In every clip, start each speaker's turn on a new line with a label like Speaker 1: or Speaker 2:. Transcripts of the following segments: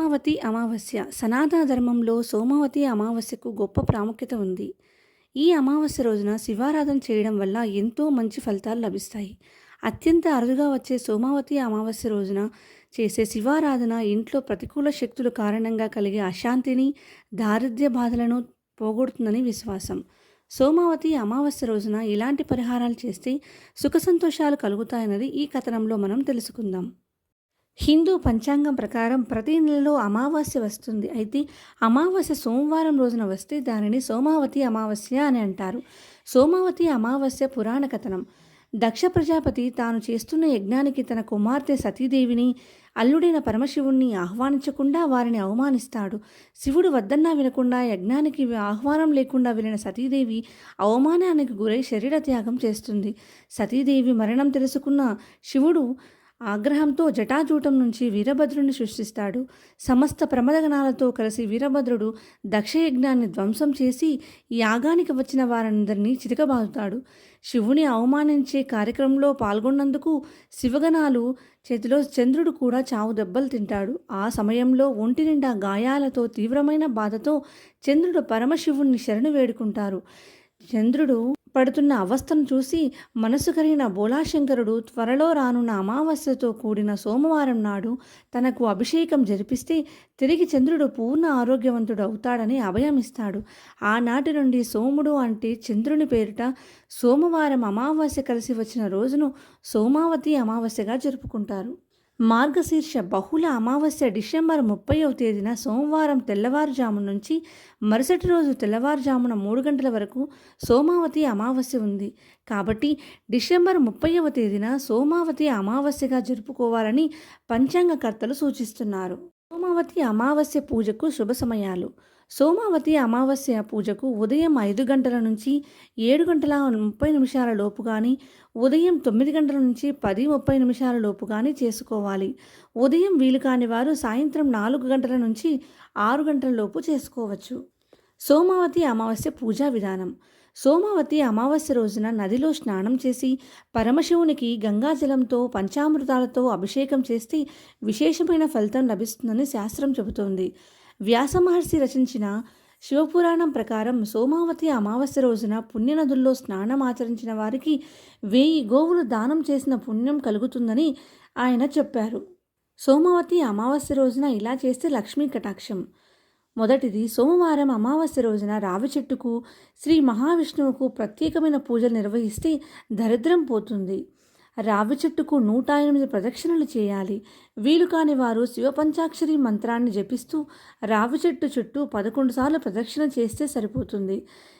Speaker 1: సోమావతి అమావాస్య. సనాతన ధర్మంలో సోమావతి అమావాస్యకు గొప్ప ప్రాముఖ్యత ఉంది. ఈ అమావాస్య రోజున శివారాధన చేయడం వల్ల ఎంతో మంచి ఫలితాలు లభిస్తాయి. అత్యంత అరుదుగా వచ్చే సోమావతి అమావాస్య రోజున చేసే శివారాధన ఇంట్లో ప్రతికూల శక్తుల కారణంగా కలిగే అశాంతిని దారిద్ర్య బాధలను పోగొడుతుందని విశ్వాసం. సోమావతి అమావాస్య రోజున ఇలాంటి పరిహారాలు చేస్తే సుఖ సంతోషాలు కలుగుతాయన్నది ఈ కథనంలో మనం తెలుసుకుందాం. హిందూ పంచాంగం ప్రకారం ప్రతి నెలలో అమావాస్య వస్తుంది. అయితే అమావాస్య సోమవారం రోజున వస్తే దానిని సోమావతి అమావాస్య అని అంటారు. సోమావతి అమావాస్య పురాణ కథనం. దక్ష ప్రజాపతి తాను చేస్తున్న యజ్ఞానికి తన కుమార్తె సతీదేవిని అల్లుడైన పరమశివుణ్ణి ఆహ్వానించకుండా వారిని అవమానిస్తాడు. శివుడు వద్దన్నా వినకుండా యజ్ఞానికి ఆహ్వానం లేకుండా వెళ్ళిన సతీదేవి అవమానానికి గురై శరీర త్యాగం చేస్తుంది. సతీదేవి మరణం తెలుసుకున్న శివుడు ఆగ్రహంతో జటాజూటం నుంచి వీరభద్రుని సృష్టిస్తాడు. సమస్త ప్రమదగణాలతో కలిసి వీరభద్రుడు దక్షయజ్ఞాన్ని ధ్వంసం చేసి యాగానికి వచ్చిన వారందరినీ చితకబాదుతాడు. శివుని అవమానించే కార్యక్రమంలో పాల్గొన్నందుకు శివగణాలు చేతిలో చంద్రుడు కూడా చావు దెబ్బలు తింటాడు. ఆ సమయంలో ఒంటి నిండా గాయాలతో తీవ్రమైన బాధతో చంద్రుడు పరమశివుణ్ణి శరణు వేడుకుంటారు. చంద్రుడు పడుతున్న అవస్థను చూసి మనసు కలిగిన బోలాశంకరుడు త్వరలో రానున్న అమావాస్యతో కూడిన సోమవారం నాడు తనకు అభిషేకం జరిపిస్తే తిరిగి చంద్రుడు పూర్ణ ఆరోగ్యవంతుడు అవుతాడని అభయమిస్తాడు ఆనాటి నుండి సోముడు అంటే చంద్రుని పేరిట సోమవారం అమావాస్య కలిసి వచ్చిన రోజును సోమావతి అమావాస్యగా జరుపుకుంటారు. మార్గశీర్ష బహుళ అమావాస్య డిసెంబర్ ముప్పైవ తేదీన సోమవారం తెల్లవారుజాము నుంచి మరుసటి రోజు తెల్లవారుజామున మూడు గంటల వరకు సోమావతి అమావాస్య ఉంది. కాబట్టి డిసెంబర్ ముప్పైవ తేదీన సోమావతి అమావాస్యగా జరుపుకోవాలని పంచాంగకర్తలు సూచిస్తున్నారు. సోమావతి అమావాస్య పూజకు శుభ సమయాలు. సోమావతి అమావాస్య పూజకు ఉదయం ఐదు గంటల నుంచి ఏడు గంటల ముప్పై నిమిషాల లోపు కానీ ఉదయం తొమ్మిది గంటల నుంచి పది ముప్పై నిమిషాల లోపు కానీ చేసుకోవాలి. ఉదయం వీలు కాని వారు సాయంత్రం నాలుగు గంటల నుంచి ఆరు గంటల లోపు చేసుకోవచ్చు. సోమావతి అమావాస్య పూజా విధానం. సోమావతి అమావాస్య రోజున నదిలో స్నానం చేసి పరమశివునికి గంగాజలంతో పంచామృతాలతో అభిషేకం చేస్తే విశేషమైన ఫలితం లభిస్తుందని శాస్త్రం చెబుతోంది. వ్యాసమహర్షి రచించిన శివపురాణం ప్రకారం సోమావతి అమావాస్య రోజున పుణ్యనదుల్లో స్నానం ఆచరించిన వారికి వేయి గోవులు దానం చేసిన పుణ్యం కలుగుతుందని ఆయన చెప్పారు. సోమావతి అమావాస్య రోజున ఇలా చేస్తే లక్ష్మీ కటాక్షం. మొదటిది సోమవారం అమావాస్య రోజున రావి చెట్టుకు శ్రీ మహావిష్ణువుకు ప్రత్యేకమైన పూజలు నిర్వహిస్తే దరిద్రం పోతుంది. రావి చెట్టుకు నూట ఎనిమిది ప్రదక్షిణలు చేయాలి. వీలు కాని వారు శివపంచాక్షరి మంత్రాన్ని జపిస్తూ రావి చెట్టు చుట్టూ పదకొండు సార్లు ప్రదక్షిణ చేస్తే సరిపోతుంది.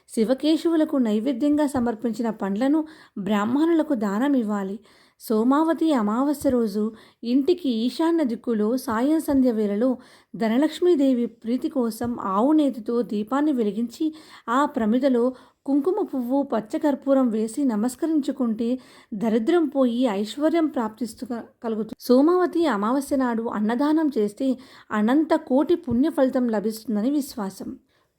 Speaker 1: శివకేశవులకు నైవేద్యంగా సమర్పించిన పండ్లను బ్రాహ్మణులకు దానం ఇవ్వాలి. సోమావతి అమావాస్య రోజు ఇంటికి ఈశాన్య దిక్కులో సాయం సంధ్య వేళలో ధనలక్ష్మీదేవి ప్రీతి కోసం ఆవు నేతితో దీపాన్ని వెలిగించి ఆ ప్రమిదలో కుంకుమ పువ్వు పచ్చకర్పూరం వేసి నమస్కరించుకుంటే దరిద్రం పోయి ఐశ్వర్యం ప్రాప్తిస్తూ కలుగుతుంది సోమావతి అమావాస్య నాడు అన్నదానం చేస్తే అనంత కోటి పుణ్య ఫలితం లభిస్తుందని విశ్వాసం.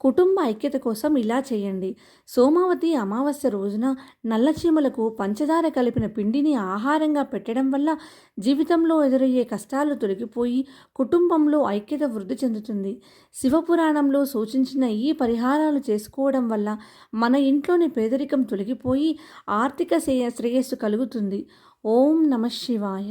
Speaker 1: కుటుంబ ఐక్యత కోసం ఇలా చేయండి. సోమావతి అమావాస్య రోజున నల్లచీమలకు పంచదార కలిపిన పిండిని ఆహారంగా పెట్టడం వల్ల జీవితంలో ఎదురయ్యే కష్టాలు తొలగిపోయి కుటుంబంలో ఐక్యత వృద్ధి చెందుతుంది. శివపురాణంలో సూచించిన ఈ పరిహారాలు చేసుకోవడం వల్ల మన ఇంట్లోని పేదరికం తొలగిపోయి ఆర్థిక శ్రేయస్సు కలుగుతుంది. ఓం నమ శివాయ.